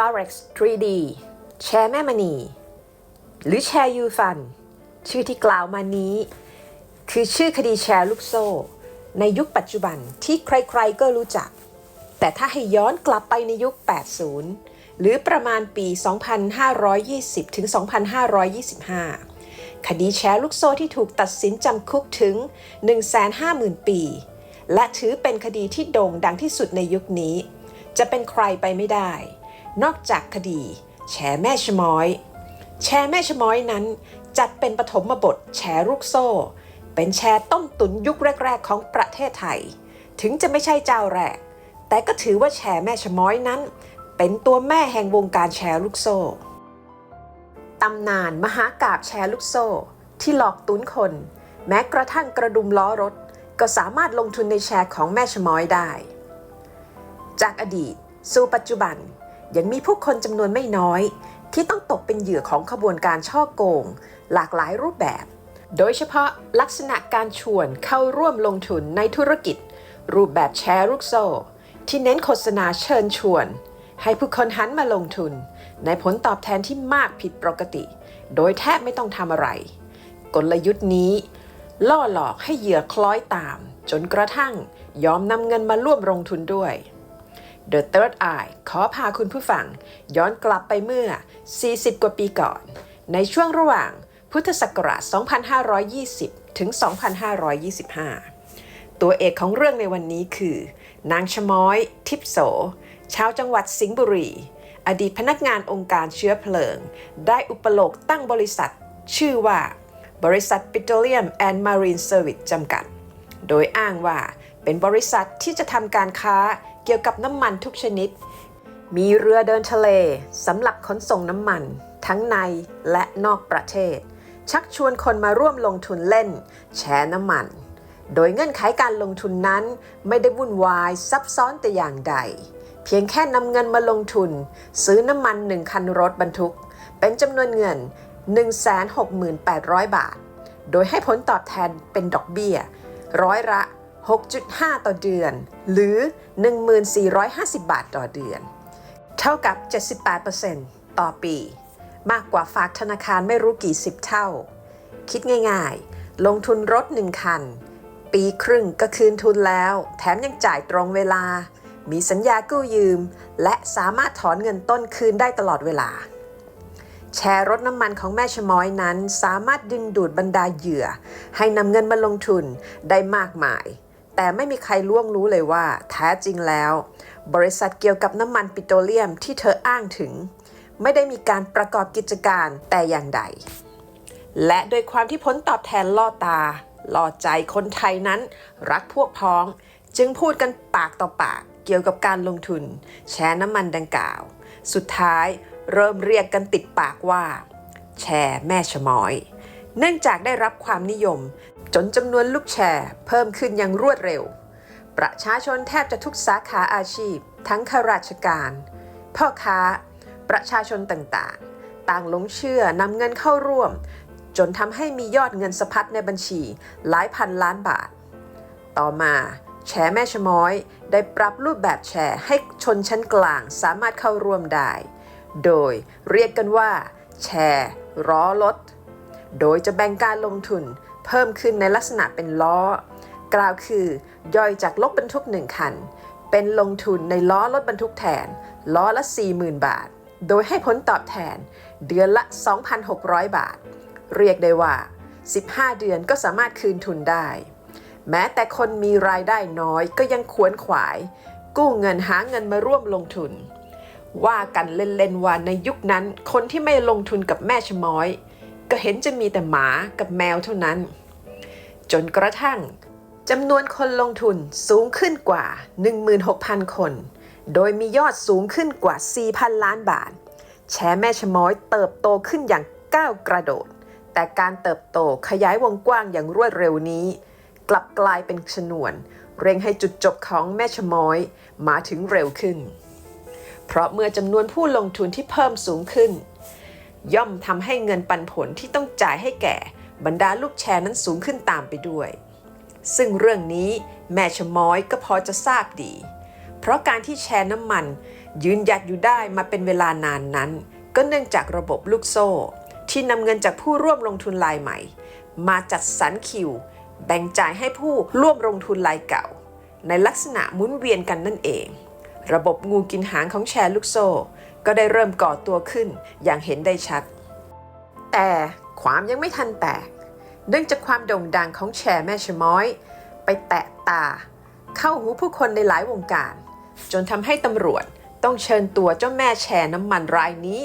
Forex 3D แชร์แม่มณี หรือแชร์ยูฟัน ชื่อที่กล่าวมานี้ คือชื่อคดีแชร์ลูกโซ่ ในยุคปัจจุบันที่ใครๆก็รู้จัก แต่ถ้าให้ย้อนกลับไปในยุค 80 หรือประมาณปี 2520 ถึง 2525 คดีแชร์ลูกโซ่ที่ถูกตัดสินจำคุกถึง 150,000 ปี และถือเป็นคดีที่โด่งดังที่สุดในยุคนี้ จะเป็นใครไปไม่ได้ นอกจากคดี แชร์แม่ชม้อย แชร์แม่ชม้อยนั้น จัดเป็นปฐมบทแชร์ลูกโซ่ เป็นแชร์ต้มตุนยุคแรก ๆ ของประเทศไทย ถึงจะไม่ใช่เจ้าแรก แต่ก็ถือว่าแชร์แม่ชม้อยนั้น เป็นตัวแม่แห่งวงการแชร์ลูกโซ่ ตำนานมหากาบแชร์ลูกโซ่ ที่หลอกตุนคน แม้กระทั่งกระดุมล้อรถ ก็สามารถลงทุนในแชร์ของแม่ชม้อยได้ จากอดีตสู่ปัจจุบัน ยังมีผู้คนจำนวนไม่น้อย ที่ต้องตกเป็นเหยื่อของขบวนการช่อโกง หลากหลายรูปแบบ โดยเฉพาะลักษณะการชวนเข้าร่วมลงทุนในธุรกิจ รูปแบบแชร์ลูกโซ่ ที่เน้นโฆษณาเชิญชวน ให้ผู้คนหันมาลงทุน ในผลตอบแทนที่มากผิดปกติ โดยแทบไม่ต้องทำอะไร กลยุทธ์นี้ ล่อหลอกให้เหยื่อคล้อยตาม จนกระทั่งยอมนำเงินมาร่วมลงทุนด้วย The Third Eye ขอพาคุณผู้ฟัง ย้อนกลับไปเมื่อ 40 กว่าปีก่อน ในช่วงระหว่างพุทธศักราช 2520 ถึง 2525 ตัวเอกของเรื่องในวันนี้คือ นางชม้อย ทิพโส ชาวจังหวัดสิงห์บุรี อดีตพนักงานองค์การเชื้อเพลิง ได้อุปโลกตั้งบริษัท ชื่อว่า บริษัท Petroleum and Marine Service จำกัด โดยอ้างว่าเป็นบริษัทที่จะทำการค้า เกี่ยวกับน้ำมันทุกชนิด มีเรือเดินทะเลสำหรับขนส่งน้ำมัน ทั้งในและนอกประเทศ ชักชวนคนมาร่วมลงทุนเล่น แชร์น้ำมัน โดยเงื่อนไขการลงทุนนั้นไม่ได้วุ่นวายซับซ้อนแต่อย่างใด เพียงแค่นำเงินมาลงทุน ซื้อน้ำมันหนึ่งคันรถบรรทุก เป็นจำนวนเงิน 168,000 บาท โดยให้ผลตอบแทนเป็นดอกเบี้ย ร้อยละ 6.5 ต่อเดือน หรือ 1450 บาทต่อเดือน เท่ากับ 78%ต่อปี มากกว่าฝากธนาคารไม่รู้กี่สิบเท่า คิดง่ายๆ ลงทุนรถหนึ่งคัน ปีครึ่งก็คืนทุนแล้ว แถมยังจ่ายตรงเวลา มีสัญญากู้ยืม และสามารถถอนเงินต้นคืนได้ตลอดเวลา แชร์รถน้ำมันของแม่ชะม้อยนั้น สามารถดึงดูดบรรดาเหยื่อ ให้นำเงินมาลงทุนได้มากมาย แต่ไม่มีใครล่วงรู้เลยว่า แท้จริงแล้ว บริษัทเกี่ยวกับน้ำมันปิโตรเลียมที่เธออ้างถึง ไม่ได้มีการประกอบกิจการแต่อย่างใด และโดยความที่ผลตอบแทนล่อตา ล่อใจคนไทยนั้น รักพวกพ้อง จึงพูดกันปากต่อปากเกี่ยวกับการลงทุน แชร์น้ำมันดังกล่าว สุดท้ายเริ่มเรียกกันติดปากว่า แชร์แม่ชะม้อย เนื่องจากได้รับความนิยม จนจำนวนลูกแชร์ เพิ่มขึ้นอย่างรวดเร็ว ประชาชนแทบจะทุกสาขาอาชีพ ทั้งข้าราชการ พ่อค้า ประชาชนต่างๆ ต่างหลงเชื่อนำเงินเข้าร่วม จนทำให้มียอดเงินสะพัดในบัญชีหลายพันล้านบาท ต่อมาแชร์แม่ชะม้อย ได้ปรับรูปแบบแชร์ให้ชนชั้นกลางสามารถเข้าร่วมได้ โดยเรียกกันว่า แชร์ล้อรถ โดยจะแบ่งการลงทุนเพิ่มขึ้นในลักษณะเป็นล้อ กล่าวคือย่อยจากรถบรรทุกหนึ่งคัน เป็นลงทุนในล้อรถบรรทุกแทน ล้อละ 40,000 บาท โดยให้ผลตอบแทนเดือนละ 2,600 บาท เรียกได้ว่า 15 เดือนก็สามารถคืนทุนได้ แม้แต่คนมีรายได้น้อยก็ยังขวนขวาย กู้เงินหาเงินมาร่วมลงทุน ว่ากันเล่นๆว่าในยุคนั้นคนที่ไม่ลงทุนกับแม่ชม้อย ก็เห็นจะมีแต่หมากับแมวเท่านั้น จนกระทั่งจำนวนคนลงทุนสูงขึ้นกว่า 16,000 คน โดยมียอดสูงขึ้นกว่า 4,000 ล้านบาท แชร์แม่ชะม้อยเติบโตขึ้นอย่างก้าวกระโดด แต่การเติบโตขยายวงกว้างอย่างรวดเร็วนี้ กลับกลายเป็นชนวน เร่งให้จุดจบของแม่ชะม้อยมาถึงเร็วขึ้น เพราะเมื่อจำนวนผู้ลงทุนที่เพิ่มสูงขึ้น ย่อมทำให้เงินปันผลที่ต้องจ่ายให้แก่ บรรดาลูกแชร์นั้นสูงขึ้นตามไปด้วย ซึ่งเรื่องนี้แม่ชะม้อยก็พอจะทราบดี เพราะการที่แชร์น้ำมัน ยืนหยัดอยู่ได้มาเป็นเวลานานนั้น ก็เนื่องจากระบบลูกโซ่ ที่นำเงินจากผู้ร่วมลงทุนรายใหม่ มาจัดสรรคิว แบ่งจ่ายให้ผู้ร่วมลงทุนรายเก่า ในลักษณะหมุนเวียนกันนั่นเอง ระบบงูกินหางของแชร์ลูกโซ่ ก็ได้เริ่มก่อตัวขึ้นอย่างเห็นได้ชัด แต่ความยังไม่ทันแตกเนื่องจากความโด่งดังของแชร์แม่ชะม้อย ไปแตะตา เข้าหูผู้คนในหลายวงการ จนทำให้ตำรวจต้องเชิญตัวเจ้าแม่แชร์น้ำมันรายนี้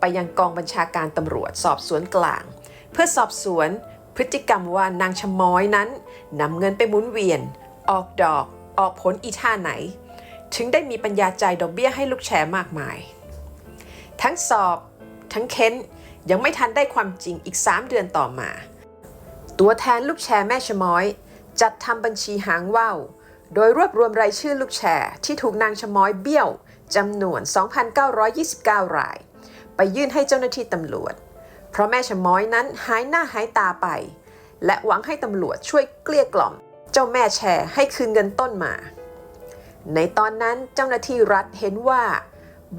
ไปยังกองบัญชาการตำรวจสอบสวนกลาง เพื่อสอบสวนพฤติกรรมว่านางชะม้อยนั้นนำเงินไปหมุนเวียน ออกดอก ออกผลอีท่าไหน ถึงได้มีปัญญาใจดอกเบี้ยให้ลูกแชร์มากมาย ทั้งสอบ ทั้งเค้น ยังไม่ทันได้ความจริงอีก 3 เดือนต่อมา ตัวแทนลูกแชร์แม่ชะม้อย จัดทำบัญชีหางว่าวโดยรวบรวมรายชื่อลูกแชร์ที่ถูกนางชะม้อยเบี้ยวจำนวน 2,929 ราย ไปยื่นให้เจ้าหน้าที่ตำรวจ เพราะแม่ชะม้อยนั้นหายหน้าหายตาไป และหวังให้ตำรวจช่วยเกลี้ยกล่อม เจ้าแม่แชร์ให้คืนเงินต้นมา ในตอนนั้นเจ้าหน้าที่รัฐเห็นว่า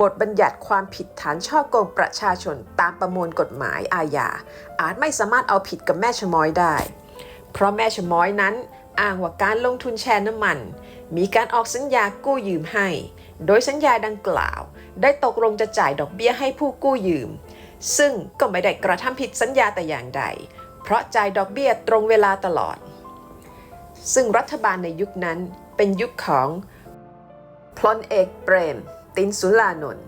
บทบัญญัติความผิดฐานช่อโกงประชาชนตามประมวลกฎหมายอาญาอาจไม่สามารถเอาผิดกับแม่ชะม้อยได้ เพราะแม่ชะม้อยนั้นอ้างว่าการลงทุนแชร์น้ำมัน มีการออกสัญญากู้ยืมให้ โดยสัญญาดังกล่าว ได้ตกลงจะจ่ายดอกเบี้ยให้ผู้กู้ยืม ซึ่งก็ไม่ได้กระทำผิดสัญญาแต่อย่างใด เพราะจ่ายดอกเบี้ยตรงเวลาตลอด ซึ่งรัฐบาลในยุคนั้นเป็นยุคของพลเอกเปรม ตินสุลานนท์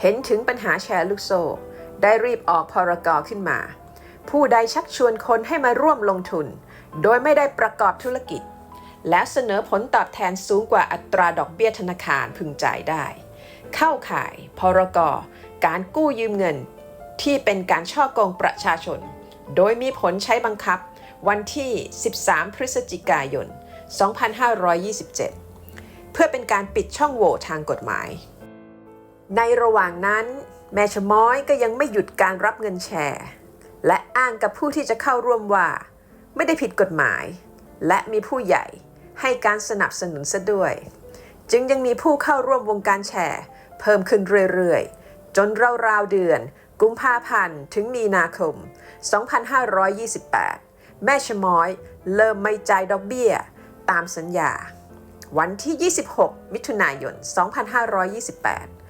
เห็นถึงปัญหาแชร์ลูกโซ่ ได้รีบออกพรกรขึ้นมา ผู้ใดชักชวนคนให้มาร่วมลงทุน โดยไม่ได้ประกอบธุรกิจ และเสนอผลตอบแทนสูงกว่าอัตราดอกเบี้ยธนาคารพึงจ่ายได้ เข้าข่ายพรกรการกู้ยืมเงิน ที่เป็นการช่อกงประชาชน โดยมีผลใช้บังคับ วันที่ 13 พฤศจิกายน 2527 เพื่อเป็นการปิดช่องโหว่ทางกฎหมาย ในระหว่างนั้น แม่ชะม้อยก็ยังไม่หยุดการรับเงินแชร์ และอ้างกับผู้ที่จะเข้าร่วมว่า ไม่ได้ผิดกฎหมาย และมีผู้ใหญ่ให้การสนับสนุนซะด้วย จึงยังมีผู้เข้าร่วมวงการแชร์ เพิ่มขึ้นเรื่อยๆ จนราวๆเดือน กุมภาพันธ์ถึงมีนาคม 2528 แม่ชะม้อยเริ่มไม่จ่ายดอกเบี้ย ตามสัญญา วันที่ 26 มิถุนายน 2528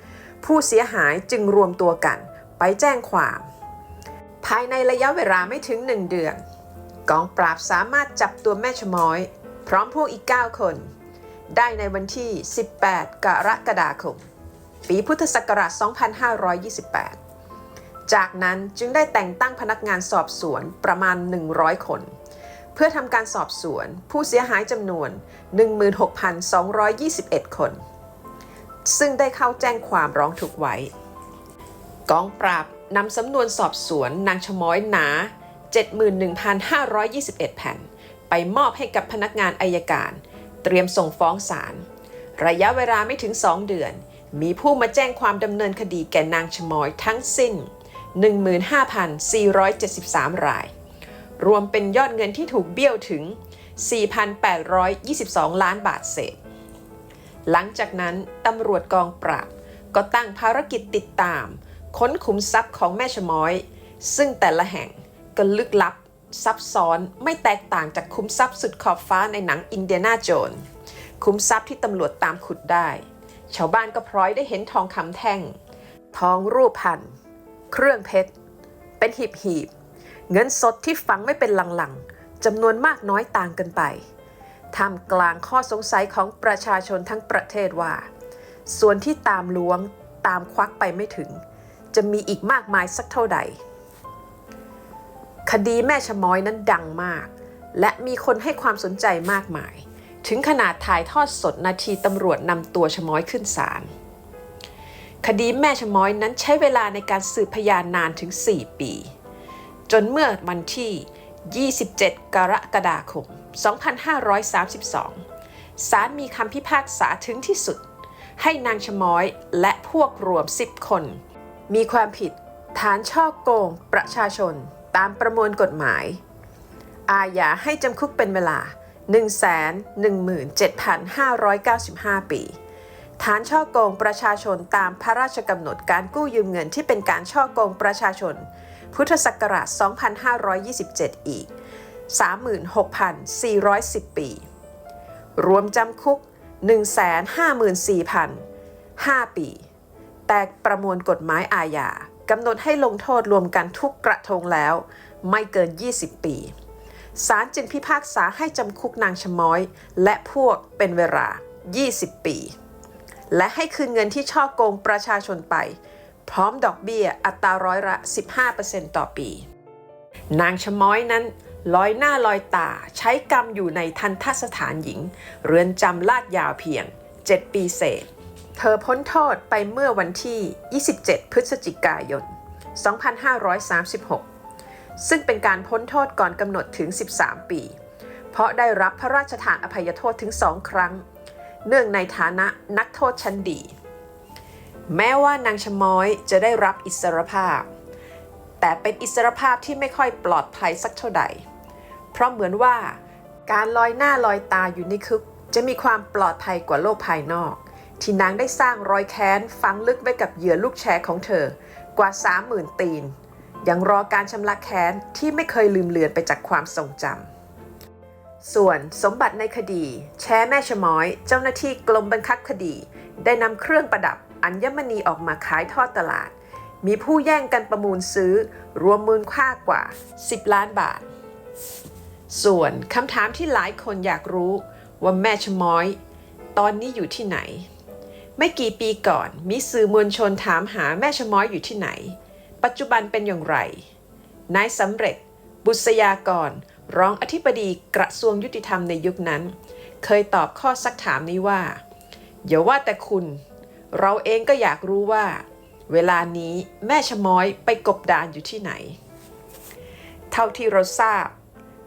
ผู้เสียหายจึงรวมตัวกัน ไปแจ้งความ ภายในระยะเวลาไม่ถึง1เดือน กองปราบสามารถจับตัวแม่ชะม้อย พร้อมพวกอีก 9 คน ได้ในวันที่ 18 กรกฎาคม ปีพุทธศักราช 2528 จากนั้นจึงได้แต่งตั้งพนักงานสอบสวนประมาณ 100 คน เพื่อทำการสอบสวนผู้เสียหายจำนวน 16,221 คน ซึ่งได้เข้าแจ้งความร้องทุกข์ไว้ กองปราบนำสำนวนสอบสวนนางชะม้อยหนา 71,521 แผ่น ไปมอบให้กับพนักงานอายการ เตรียมส่งฟ้องศาล ระยะเวลาไม่ถึง 2 เดือน มีผู้มาแจ้งความดำเนินคดีแก่นางชะม้อยทั้งสิ้น 15,473 ราย รวมเป็นยอดเงินที่ถูกเบี้ยวถึง 4,822 ล้านบาทเศษ หลังจากนั้นตำรวจกองปราบ ก็ตั้งภารกิจติดตาม ค้นขุมทรัพย์ของแม่ชะม้อย ซึ่งแต่ละแห่งก็ลึกลับ ซับซ้อนไม่แตกต่างจากคุ้มทรัพย์สุดขอบฟ้าในหนังอินเดียนาโจนคุ้มทรัพย์ที่ตำรวจตามขุดได้ ชาวบ้านก็พร้อยได้เห็นทองคำแท่ง ทองรูปพันเครื่องเพชร เป็นหีบหีบ เงินสดที่ฝังไม่เป็นหลังๆจำนวนมากน้อยต่างกันไป ท่ามกลางข้อสงสัยของประชาชนทั้งประเทศว่า ส่วนที่ตามล้วงตามควักไปไม่ถึง จะมีอีกมากมายสักเท่าใด คดีแม่ชะม้อยนั้นดังมาก และมีคนให้ความสนใจมากมาย ถึงขนาดถ่ายทอดสดนาทีตำรวจนำตัวชะม้อยขึ้นศาลคดีแม่ชะม้อยนั้นใช้เวลาในการสืบพยานนานถึง 4 ปี จนเมื่อวันที่ 27 กรกฎาคม 2532 ศาลมีคำพิพากษาถึงที่สุด ให้นางชม้อยและพวกรวม 10 คน มีความผิดฐานช่อโกงประชาชนตามประมวลกฎหมาย อาญาให้จำคุกเป็นเวลา 117,595 ปี ฐานช่อโกงประชาชนตามพระราชกำหนดการกู้ยืมเงินที่เป็นการช่อโกงประชาชน พุทธศักราช 2527 อีก 36,410 ปี รวมจำคุก 154,000 5 ปี แต่ประมวลกฎหมายอาญากำหนดให้ลงโทษรวมกันทุกกระทงแล้ว ไม่เกิน 20 ปี ศาลจึงพิพากษาให้จำคุกนางชม้อย และพวกเป็นเวลา 20 ปี และให้คืนเงินที่ช่อโกงประชาชนไป พร้อมดอกเบี้ยอัตราร้อยละ 15%ต่อปี นางชะม้อยนั้นลอยหน้าลอยตาใช้กรรมอยู่ในทันทสถานหญิง เรือนจำลาดยาวเพียง 7 ปีเศษ เธอพ้นโทษไปเมื่อวันที่ 27 พฤศจิกายน 2536 ซึ่งเป็นการพ้นโทษก่อนกำหนดถึง 13 ปี เพราะได้รับพระราชทานอภัยโทษถึงสองครั้ง เนื่องในฐานะนักโทษชั้นดี แม้ว่านางชม้อยจะได้รับอิสรภาพ แต่เป็นอิสรภาพที่ไม่ค่อยปลอดภัยสักเท่าใด เพราะเหมือนว่าการลอยหน้าลอยตาอยู่ในคุกจะมีความปลอดภัยกว่าโลกภายนอก ที่นางได้สร้างรอยแค้นฝังลึกไว้กับเหยื่อลูกแชร์ของเธอกว่า 30,000 ตีน ยังรอการชำระแค้นที่ไม่เคยลืมเลือนไปจากความทรงจำส่วนสมบัติในคดี แชร์แม่ชม้อย เจ้าหน้าที่กรมบังคับคดี ได้นำเครื่องประดับ อัญมณีออกมาขายทอดตลาด มีผู้แย่งกันประมูลซื้อ รวมมูลค่ากว่า 10 ล้านบาท ส่วนคำถามที่หลายคนอยากรู้ว่าแม่ชม้อย ตอนนี้อยู่ที่ไหน ไม่กี่ปีก่อนมีสื่อมวลชนถามหาแม่ชม้อยอยู่ที่ไหน ปัจจุบันเป็นอย่างไร นายสำเร็จ บุษยากรรองอธิบดีกระทรวงยุติธรรมในยุคนั้น เคยตอบข้อสักถามนี้ว่าอย่าว่าแต่คุณ เราเองก็อยากรู้ว่า เวลานี้แม่ชะม้อยไปกบดานอยู่ที่ไหน เท่าที่เราทราบ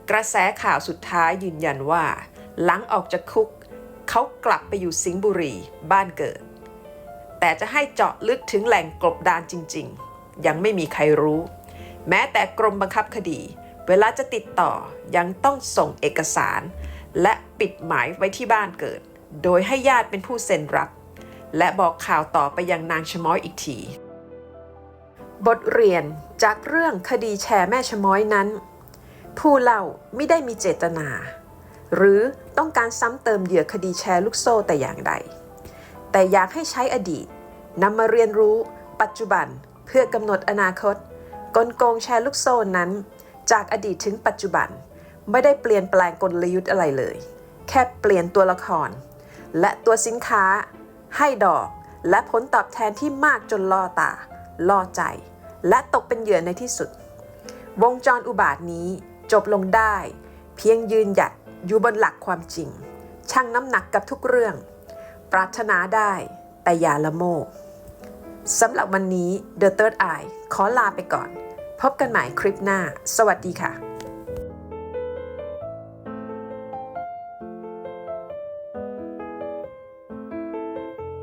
กระแสข่าวสุดท้ายยืนยันว่า หลังออกจากคุก เขากลับไปอยู่สิงห์บุรีบ้านเกิด แต่จะให้เจาะลึกถึงแหล่งกบดานจริง ๆ ยังไม่มีใครรู้ แม้แต่กรมบังคับคดี เวลาจะติดต่อยังต้องส่งเอกสาร และปิดหมายไว้ที่บ้านเกิด โดยให้ญาติเป็นผู้เซ็นรับ และบอกข่าวต่อไปยังนางชะม้อยอีกที บทเรียนจากเรื่องคดีแชร์แม่ชะม้อยนั้น ผู้เล่าไม่ได้มีเจตนา หรือต้องการซ้ำเติมเหยื่อคดีแชร์ลูกโซ่แต่อย่างใด แต่อยากให้ใช้อดีตนำมาเรียนรู้ ปัจจุบันเพื่อกำหนดอนาคต กลโกงแชร์ลูกโซ่นั้น จากอดีตถึงปัจจุบันไม่ได้เปลี่ยนแปลงกลยุทธ์อะไรเลย แค่เปลี่ยนตัวละคร และตัวสินค้า ให้ดอกและผลตอบแทนที่มากจนล่อตา ล่อใจ และตกเป็นเหยื่อในที่สุด วงจรอุบาทนี้จบลงได้ เพียงยืนหยัดอยู่บนหลักความจริง ชั่งน้ำหนักกับทุกเรื่อง ปรารถนาได้แต่อย่าละโมบสำหรับวันนี้ The Third Eye ขอลาไปก่อน พบกันใหม่คลิปหน้า สวัสดีค่ะ